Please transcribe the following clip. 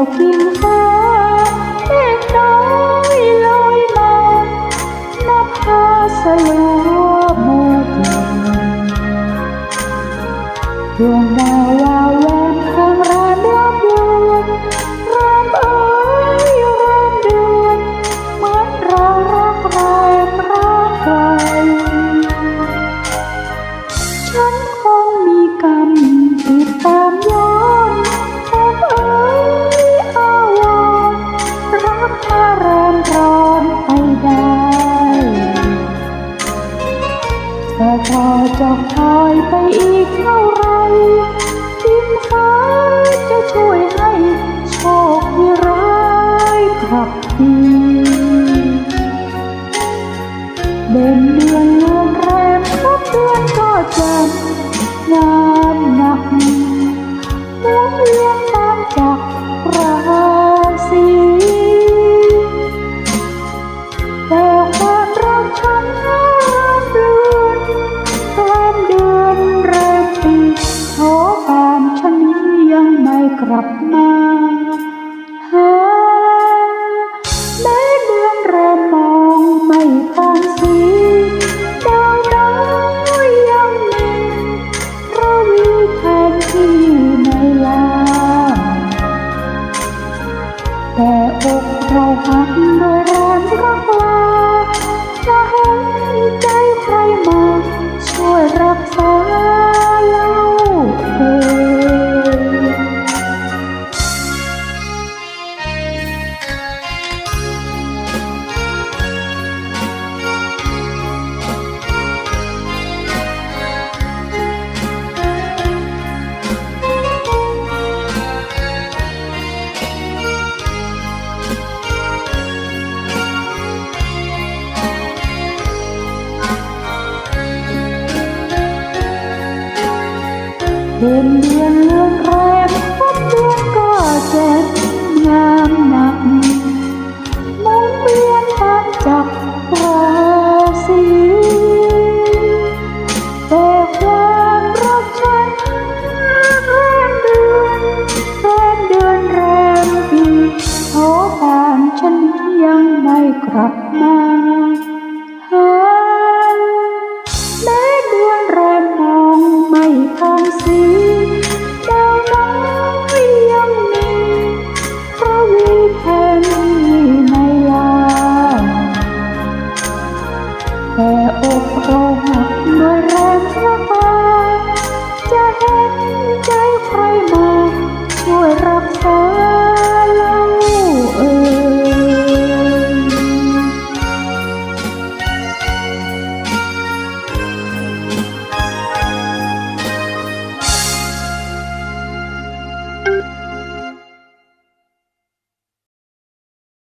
วกิ่งฟ้าเมฆน้อยลอย พอจะคอยไปอีกเท่าไรดินฟ้าจะช่วยให้โชคที่ร้ายกลับดีเดินเดือนเลือนแรมทุกเดือนก็จะงานหนัก แต่อกเราหักโดยแรงก็กลาจะเห็นใจ เดืนเดือนเลื่อนแรมทุกเดือนก็เจ็บงามหนักมุนเวียนตามจับราศีแต่ความรักฉันแรมเดือนแรมเดือนแรมปีขอผ่านฉันยังไม่กลับมา ไม่ทางสีดาวน้อยยังมีพระวีแทนในลาแต่อกเราหักเมื่อแรงพระบาจะเห็นใจใครมา